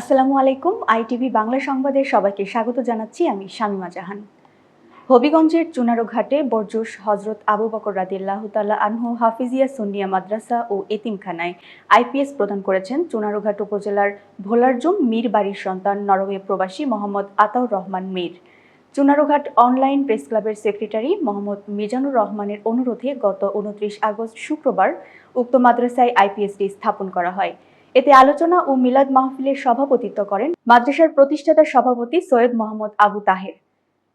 আসসালামু আলাইকুম, আইটিভি বাংলা সংবাদে সবাইকে স্বাগত জানাচ্ছি আমি শামিমা জাহান। হবিগঞ্জের চুনারো ঘাটে বরজুস হজরত আবু বকর রাদিল্লাহ তাল্লাহ আনহু, হাফিজিয়া সুন্নিয়া মাদ্রাসা ও এতিমখানায় আইপিএস প্রদান করেছেন চুনারোঘাট উপজেলার ভোলারজুম মীর বাড়ির সন্তান নরওয়ে প্রবাসী মোহাম্মদ আতাউর রহমান মীর। চুনারোঘাট অনলাইন প্রেস ক্লাবের সেক্রেটারি মোহাম্মদ মিজানুর রহমানের অনুরোধে গত উনত্রিশ আগস্ট শুক্রবার উক্ত মাদ্রাসায় আইপিএসটি স্থাপন করা হয়। এতে আলোচনা ও মিলাদ মাহফিলের সভাপতিত্ব করেন মাদ্রাসার প্রতিষ্ঠাতা সভাপতি সৈয়দ মোহাম্মদ আবু তাহের।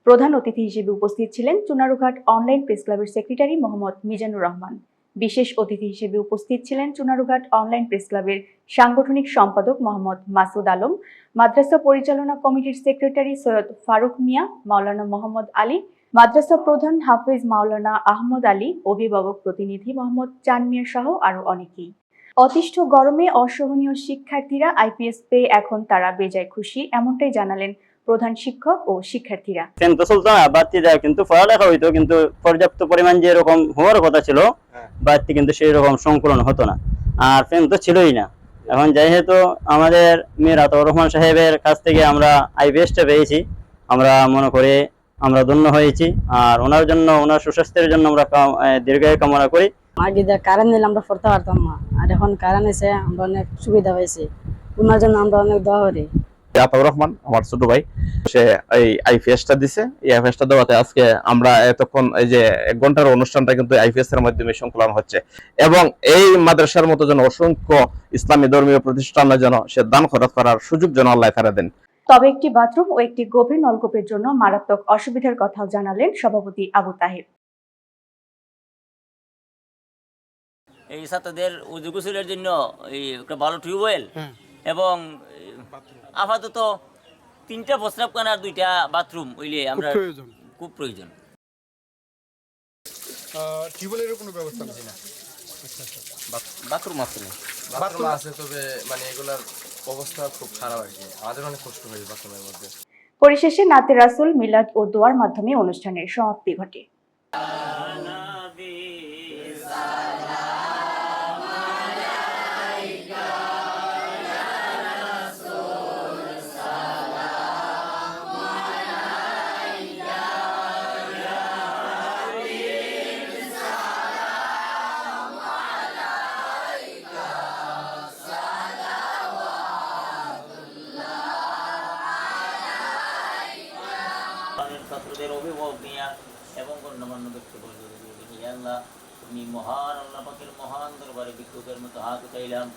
প্রধান অতিথি হিসেবে উপস্থিত ছিলেন চুনারুঘাট অনলাইন প্রেস ক্লাবের সেক্রেটারি মোহাম্মদ মিজানুর রহমান। বিশেষ অতিথি হিসেবে উপস্থিত ছিলেন চুনারুঘাট অনলাইন প্রেস ক্লাবের সাংগঠনিক সম্পাদক মোহাম্মদ মাসুদ আলম, মাদ্রাসা পরিচালনা কমিটির সেক্রেটারি সৈয়দ ফারুক মিয়া, মাওলানা মোহাম্মদ আলী, মাদ্রাসা প্রধান হাফিজ মাওলানা আহমদ আলী, অভিভাবক প্রতিনিধি মোহাম্মদ চান মিয়া সহ আরও অনেকেই। অতিষ্ঠ গরমে অসহনীয় শিক্ষার্থীরা আইপিএস পেয়ে এখন তারা বেজায় খুশি এমনটাই জানালেন প্রধান শিক্ষক ও শিক্ষার্থীরা। তো চলতো না বাড়তিটা কিন্তু পড়ালেখা হইতো কিন্তু পর্যাপ্ত পরিমাণ যে এরকম হওয়ার কথা ছিল বাড়তি কিন্তু সেই রকম সংকলন হতো না। আর ফ্যান তো ছিলই না। এখন যেহেতু আমাদের মীর আতর রহমান সাহেবের কাছ থেকে আমরা আইবিএসটা পেয়েছি আমরা মনে করি আমরা ধন্য হয়েছি আর ওনার জন্য ওনার সুস্বাস্থ্যের জন্য আমরা দীর্ঘায়ু কামনা করি। আগে যা কারেন্ট নিলে আমরা পড়তে পারতাম না। আর এখন কারেন্ট এসে আমরা অনেক সুবিধা পাইছি। ওনার জন্য আমরা অনেক দোয়া করি। আতাউর রহমান আমার ছোট ভাই সে এই আইপিএসটা দিছে। এই আইপিএসটা দেওয়াতে আজকে আমরা এতক্ষণ এই যে এক ঘণ্টার অনুষ্ঠানটা কিন্তু আইপিএস এর মাধ্যমে সংকলন হচ্ছে। এবং এই মাদ্রাসার মতো যেন অসংখ্য ইসলামী ধর্মীয় প্রতিষ্ঠানে যেন সে দান খরচ করার সুযোগ যেন আল্লাহ তারা দেন। তবে একটি বাথরুম ও একটি গভীর নলকূপের জন্য মারাত্মক অসুবিধার কথাও জানালেন সভাপতি আবু তাহের। এই ছাত্রদের উজু গোসলের জন্য এই একটা ভালো টিউবওয়েল এবং আপাতত তিনটা প্রস্রাবখানা আর দুইটা বাথরুম ওইলে আমরা খুব প্রয়োজন। টিউবওয়েলের কোনো ব্যবস্থা নেই বাথরুম আছে না? বাথরুম আছে তবে মানে এগুলার অবস্থা খুব খারাপ আর কি। আমাদের অনেক কষ্ট হয়েছে বাথরুমের মধ্যে। পরিশেষে নাতে রাসুল মিলাদ ও দোয়ার মাধ্যমে অনুষ্ঠানের সমাপ্তি ঘটে। আমাদের ছাত্রদের অভিভাবক নিয়ে এবং গণ্যমান্য ব্যক্তি বলে আল্লাহ, তুমি মহান, আল্লাহ পাখির মহান দরবারে বিক্ষোভের মতো হাত উঠাইলাম।